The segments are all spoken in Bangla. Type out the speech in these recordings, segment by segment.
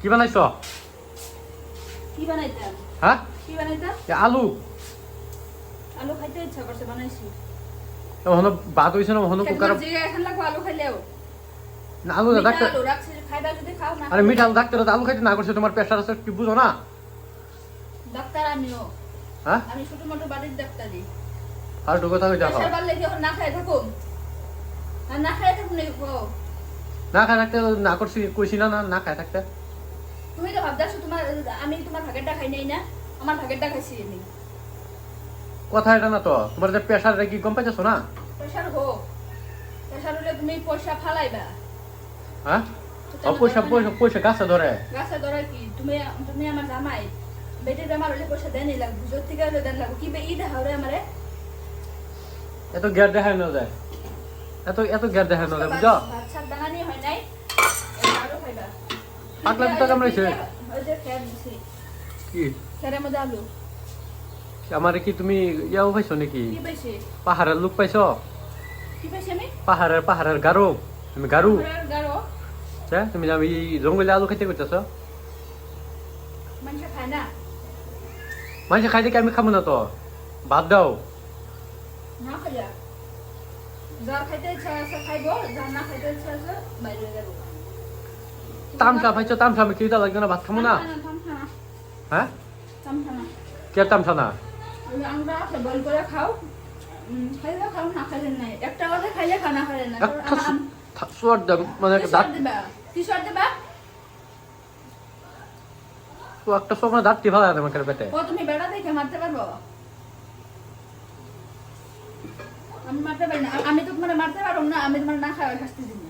কি বানাইছ? কি বানাইতাম? হ্যাঁ কি বানাইতাম? আলু। আলু খাইতে ইচ্ছা করছে বানাইছি। ভাত না ওখানে কুকার একদম এখন লাগবো আলু খাইলেও না, আলু না ডাক্তার আলু রাখছি খাইবা যদি খাও না আরে মিঠা আলু ডাক্তার আলু খাইতে না করছে তোমার প্রেশার আছে কি বুঝো না। ডাক্তার আমিও। হ্যাঁ আমি ছোট মোটো বাড়ির ডাক্তারই। আর ঢুকে থাকো দেখো প্রেশার বাড়লে না খাই না খাই থাকুন না খায় থাকতে না করছি কইছি না না খায় থাকতে। তুমি তো ভাবদাছো তোমার আমি তোমার ভাগেরটা খাই নাই না আমার ভাগেরটা খাইছি আমি কথা এটা না তো তোমার যে প্রেশার কি গম পাইছো না? প্রেশার হোক প্রেশার হলে তুমি পয়সা ফালাইবা। হ্যাঁ? পয়সা পয়সা পয়সা গাছে ধরে। গাছে ধরে কি? তুমি তুমি আমার জামাই বেটির বেমার হলে পয়সা দেনই লাগবে জোর থেকে হলে দেন লাগবে কি বে ই দেখা হলে আমারে? এত গ্যার দেখায় না যায়। এত এত গ্যার দেখায় না যায় বুঝো ভাত শাক বানানি হয় নাই এবার আলু খাইবা কামড়াইছে? দিছি। কি? আমার কি তুমি ইয়াও পাইছো নাকি? পাহাড়ের লোক পাইছো? আমি? পাহাড়ের পাহাড়ের গারো। তুমি গারু। হ্যাঁ তুমি আমি জঙ্গলে আলু খাইতে করতেছ মানুষ খাইতে কি আমি খাব না তো। বাদ দাও। না খাইতে ইচ্ছা আছে খাইব। না খাইতে ইচ্ছা আছে বাইরে যাব তামসা পাইছো তামসা আমি কিটা লাগবে না ভাত খাব না? হ্যাঁ কে তামসা না। আমরা বল করে খাও। খাইলে খাও না খাইলে নাই। একটা কথা খাইলে খাও খাইলে না সোয়ার দাম মানে দাঁত কি সর দিবা? তো একটা সময় দাঁতটি ভালো আছে আমাকে পেটে। ও তুমি বেড়া দেখে মারতে পারব? আমি মারতে পারি না। আমি তো তোমার মারতে পারব না আমি তোমার না খাওয়ার শাস্তি দিব।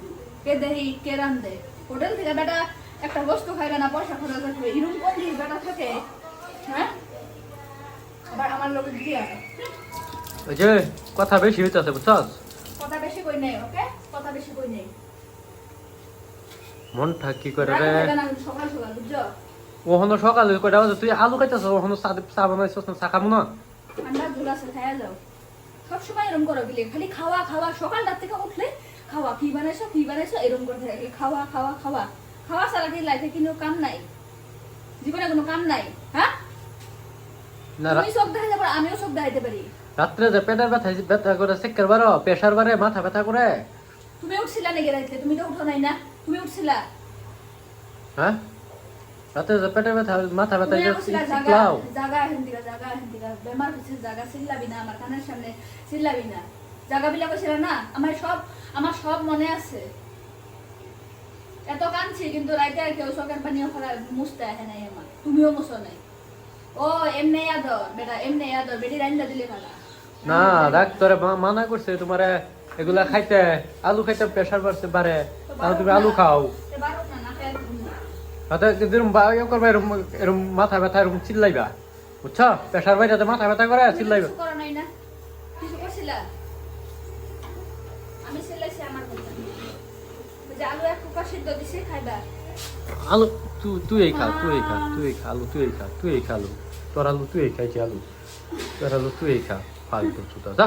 কে দেহি কে রান্ধে হোটেল থেকে বেটা একটা বস্তু খাইবে না পয়সা খরচ করবে এরকম কোন জিনিস বেটা থাকে হ্যাঁ? আবার আমার লোক দিয়া ওই যে কথা বেশি হইতেছে বুঝছস? কথা বেশি কই নেই ওকে? কথা বেশি কই নেই। মনটা কি করে রে? সকাল সকাল বুঝছ? ওখানে সকালে কয়টা বাজে? তুই আলু খাইতেছ? ওখানে চা চা বানাইছস না? চা খাব না? ঠান্ডা খাইয়া যাও। সবসময় এরকম করো বিলে। খালি খাওয়া খাওয়া সকালটার থেকে উঠলে খাওয়া কি বানাইছো কি বানাইছো এরকম করতে থাকে। খাওয়া খাওয়া খাওয়া। খাওয়া ছাড়া কি লাইফে কোনো কাম নাই? জীবনে কোনো কাম নাই হ্যাঁ তুমি চোখ দেখাইতে পারো আমিও চোখ দেখাইতে পারি। রাত্রে যে পেটের ব্যথা ব্যথা করে বারো প্রেশার মাথা ব্যথা করে। তুমি উঠছিলা নাকি তুমি তো উঠো নাই না? তুমি উঠছিলা? হ্যাঁ রাত্রে যে পেটের ব্যথা মাথা ব্যথা জাগা জাগা জাগা বেমার হচ্ছে জাগা চিল্লাবি না আমার কানের সামনে চিল্লাবি না। জাগা বিলা কইছিল না আমার সব আমার সব মনে আছে। এত কাঁদছি কিন্তু রাইতে আর কেউ চোখের পানিও ফেলা মুছতে আহে নাই আমার। তুমিও মুছো নাই। ও এমনি আদর বেটা এমনি আদর বেটি রাইন্দা দিলে ভালা না ডাক্তারে মানা করছে তোমার এগুলা খাইতে আলু খাইতে প্রেশার বাড়ছে বাড়ে তাহলে তুমি আলু খাও। ইয়ে মাথা ব্যথা এরকম চিল্লাইবা। বুঝছ? প্রেশার বাইরে মাথা ব্যথা করে চিল্লাইবা। কিছু নাই করছিলা? আমার কথা। ওই যে আলু এক কুকার সিদ্ধ দিছি খাইবা? আলু তুই তুই এই খা তুই এই খা তুই এই খা আলু তুই এই খা তুই এই খা আলু। তোর আলু তুই এই খাইছি আলু। তোর আলু তুই এই খা ফালতু ছুটা যা।